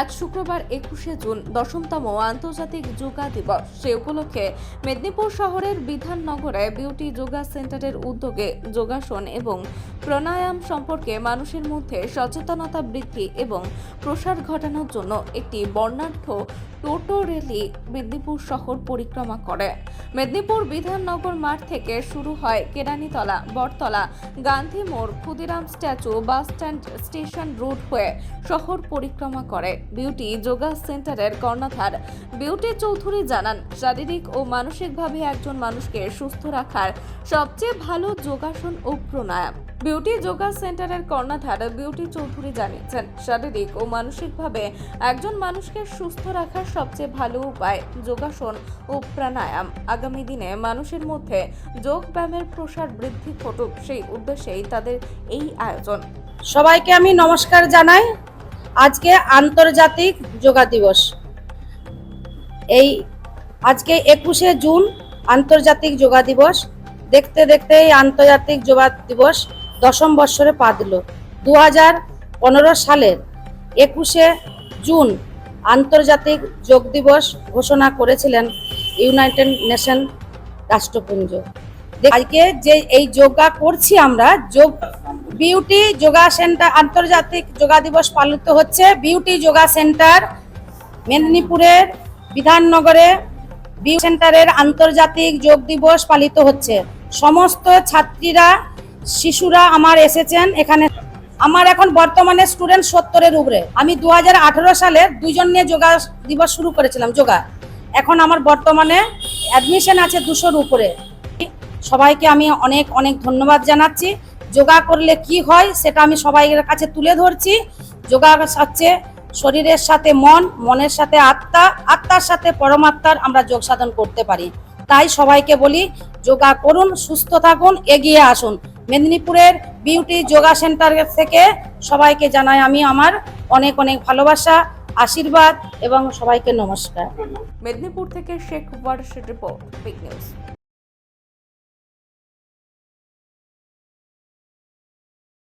আজ শুক্রবার একুশে জুন, দশমতম আন্তর্জাতিক যোগা দিবস। সে উপলক্ষে মেদিনীপুর শহরের বিধাননগরে বিউটি যোগা সেন্টারের উদ্যোগে যোগাসন এবং প্রাণায়াম সম্পর্কে মানুষের মধ্যে সচেতনতা বৃদ্ধি এবং প্রসার ঘটানোর জন্য একটি বর্ণাঢ্য টোটো র্যালি মেদিনীপুর শহর পরিক্রমা করে। মেদিনীপুর বিধাননগর মাঠ থেকে শুরু হয় কেরানীতলা, বটতলা, গান্ধী মোড়, Khudiram statue bus stand station road হয়ে শহর পরিক্রমা করে। বিউটি যোগা সেন্টারের কর্ণধার বিউটি চৌধুরী জানান, শারীরিক ও মানসিকভাবে একজন মানুষকে সুস্থ রাখার সবচেয়ে ভালো যোগাসন ও প্রাণায়াম। বিউটি যোগা সেন্টারের কর্ণধার বিউটি চৌধুরী জানিয়েছেন, শারীরিক ও মানসিকভাবে একজন মানুষকে সুস্থ রাখার সবচেয়ে ভালো উপায় যোগাসন ও প্রাণায়াম। আগামী দিনে মানুষের মধ্যে যোগ ব্যায়ামের প্রসার বৃদ্ধি ঘটুক, সেই উদ্দেশ্যেই তাদের এই আয়োজন। সবাইকে আমি নমস্কার জানাই। আজকে আন্তর্জাতিক যোগা দিবস। এই আজকে একুশে জুন আন্তর্জাতিক যোগা দিবস। দেখতে দেখতে এই আন্তর্জাতিক যোগা দিবস দশম বৎসরে পা দিল। দু হাজার পনেরো সালের একুশে জুন আন্তর্জাতিক যোগ দিবস ঘোষণা করেছিলেন ইউনাইটেড নেশন রাষ্ট্রপুঞ্জ। আজকে যে এই যোগা করছি আমরা, যোগ বিউটি যোগা সেন্টার, আন্তর্জাতিক যোগা দিবস পালিত হচ্ছে। বিউটি যোগা সেন্টার মেদিনীপুরের বিধাননগরে বিউ সেন্টারের আন্তর্জাতিক যোগ দিবস পালিত হচ্ছে। সমস্ত ছাত্রীরা, শিশুরা আমার এসেছেন এখানে। আমার এখন বর্তমানে স্টুডেন্ট সত্তরের উপরে। আমি দু সালের দুজন নিয়ে যোগা দিবস শুরু করেছিলাম, যোগা। এখন আমার বর্তমানে অ্যাডমিশন আছে দুশোর উপরে। সবাইকে আমি অনেক অনেক ধন্যবাদ জানাচ্ছি। যোগা করলে কি হয় সেটা আমি সবাইয়ের কাছে তুলে ধরছি। যোগা হচ্ছে শরীরের সাথে মন, মনের সাথে আত্মা, আত্মার সাথে পরমাত্মার আমরা যোগ সাধন করতে পারি। তাই সবাইকে বলি, যোগা করুন, সুস্থ থাকুন, এগিয়ে আসুন। মেদিনীপুরের বিউটি যোগা সেন্টার থেকে সবাইকে জানাই আমি আমার অনেক অনেক ভালোবাসা, আশীর্বাদ এবং সবাইকে নমস্কার। মেদিনীপুর থেকে শেখ ওয়ার্ড রিপোর্ট, বিগ নিউজ।